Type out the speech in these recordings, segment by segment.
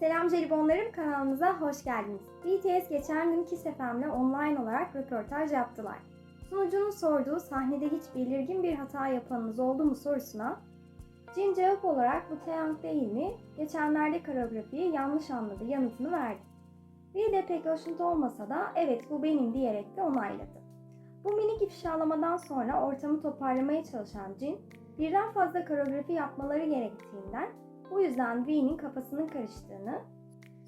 Selam jelibonlarım kanalımıza hoş geldiniz. BTS geçen gün Kiss FM'le online olarak röportaj yaptılar. Sunucunun sorduğu sahnede hiç belirgin bir hata yapanınız oldu mu sorusuna Jin cevap olarak bu Taeyang değil mi? Geçenlerde koreografiyi yanlış anladı yanıtını verdi. V de pek hoşnut olmasa da evet bu benim diyerek de onayladı. Bu minik ifşalamadan sonra ortamı toparlamaya çalışan Jin, birden fazla koreografi yapmaları gerektiğinden bu yüzden V'nin kafasının karıştığını,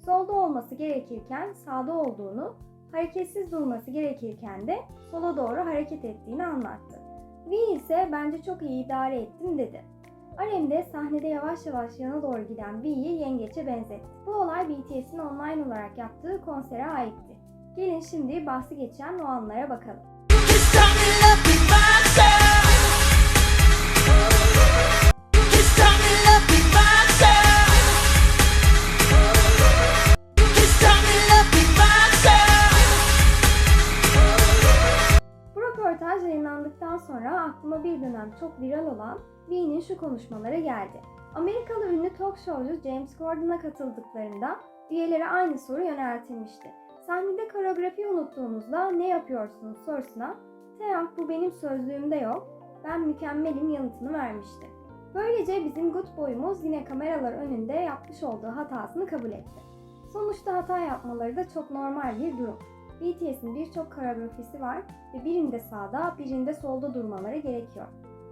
solda olması gerekirken sağda olduğunu, hareketsiz durması gerekirken de sola doğru hareket ettiğini anlattı. V ise bence çok iyi idare ettin dedi. Arem de sahnede yavaş yavaş yana doğru giden V'yi yengeçe benzetti. Bu olay BTS'in online olarak yaptığı konsere aitti. Gelin şimdi bahsi geçen o anlara bakalım. Yayınlandıktan sonra aklıma bir dönem çok viral olan V'nin şu konuşmaları geldi. Amerikalı ünlü talk showcu James Corden'a katıldıklarında üyelere aynı soru yöneltilmişti. Sahnede koreografi unuttuğunuzda ne yapıyorsunuz sorusuna Taeyang bu benim sözlüğümde yok, ben mükemmelim yanıtını vermişti. Böylece bizim good boy'umuz yine kameralar önünde yapmış olduğu hatasını kabul etti. Sonuçta hata yapmaları da çok normal bir durum. BTS'in birçok koreografisi var ve birinde sağda, birinde solda durmaları gerekiyor.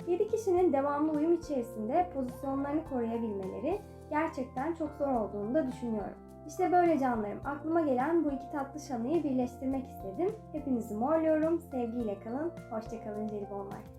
7 kişinin devamlı uyum içerisinde pozisyonlarını koruyabilmeleri gerçekten çok zor olduğunu da düşünüyorum. İşte böyle canlarım. Aklıma gelen bu iki tatlı şanıyı birleştirmek istedim. Hepinizi morluyorum. Sevgiyle kalın. Hoşçakalın jelibonlar.